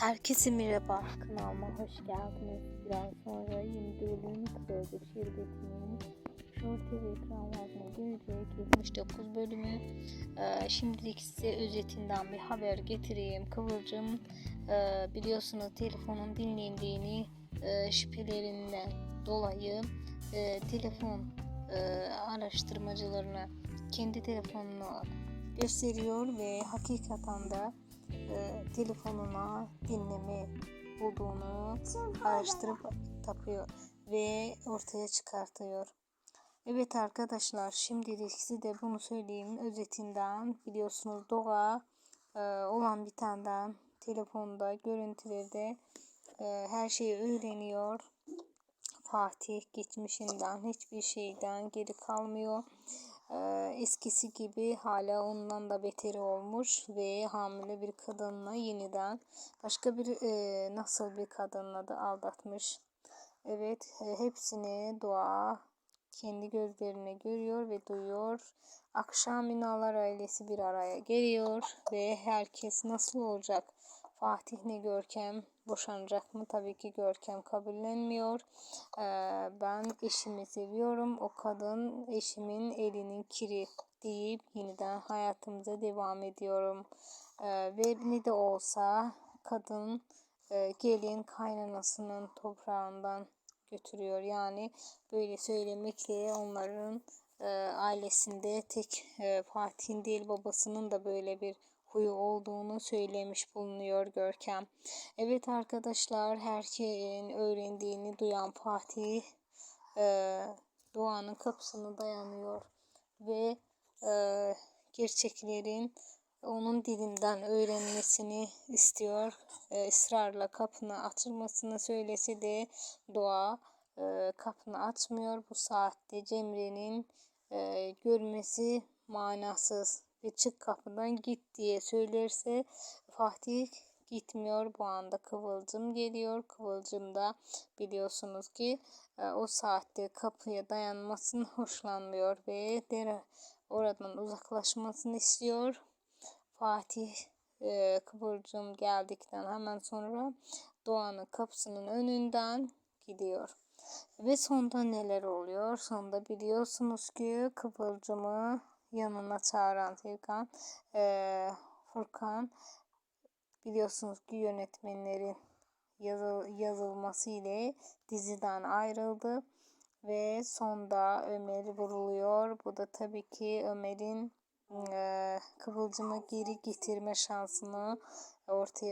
Herkese merhaba, kanalıma hoş geldiniz. Biraz sonra yeni bölüm Kıvılcım Şerbeti'nin Short TV ekranlarına gelecek 79 bölümü. Ee, şimdilik size özetinden bir haber getireyim. Kıvılcım e, biliyorsunuz telefonun dinlendiğini e, şüphelerinden dolayı e, telefon e, araştırmacılarına kendi telefonunu gösteriyor ve hakikaten de e, telefonuna dinleme bulduğunu araştırıp tapıyor ve ortaya çıkartıyor. Evet arkadaşlar şimdilik size bunu söyleyeyim özetinden biliyorsunuz Doğa e, olan bitenden telefonda görüntülerde e, her şeyi öğreniyor. Fatih geçmişinden hiçbir şeyden geri kalmıyor. Ee, eskisi gibi hala ondan da beteri olmuş ve hamile bir kadınla yeniden başka bir e, nasıl bir kadınla da aldatmış. Evet e, hepsini doğa kendi gözlerine görüyor ve duyuyor. Akşam Ünallar ailesi bir araya geliyor ve herkes nasıl olacak? Fatih ne Görkem boşanacak mı? Tabii ki Görkem kabullenmiyor. Ee, ben eşimi seviyorum. O kadın eşimin elinin kiri deyip yeniden hayatımıza devam ediyorum. Ee, ve ne de olsa kadın e, gelin kaynanasının toprağından götürüyor. Yani böyle söylemekle onların e, ailesinde tek e, Fatih'in değil babasının da böyle bir huyu olduğunu söylemiş bulunuyor Görkem. Evet arkadaşlar herkesin öğrendiğini duyan Fatih e, Doğan'ın kapısını dayanıyor ve e, gerçeklerin onun dilinden öğrenmesini istiyor. E, ısrarla kapını açılmasını söylese de Doğa e, kapını açmıyor. Bu saatte Cemre'nin e, görmesi manasız ve çık kapıdan git diye söylerse Fatih gitmiyor. Bu anda Kıvılcım geliyor. Kıvılcım da biliyorsunuz ki e, o saatte kapıya dayanmasını hoşlanmıyor ve dere oradan uzaklaşmasını istiyor. Fatih e, Kıvılcım geldikten hemen sonra Doğan'ın kapısının önünden gidiyor. Ve sonda neler oluyor? Sonda biliyorsunuz ki Kıvılcım'ı yanına çağıran Furkan, e, Furkan biliyorsunuz ki yönetmenlerin yazıl, yazılması ile diziden ayrıldı ve sonda Ömer vuruluyor. Bu da tabii ki Ömer'in e, Kıvılcım'ı geri getirme şansını ortaya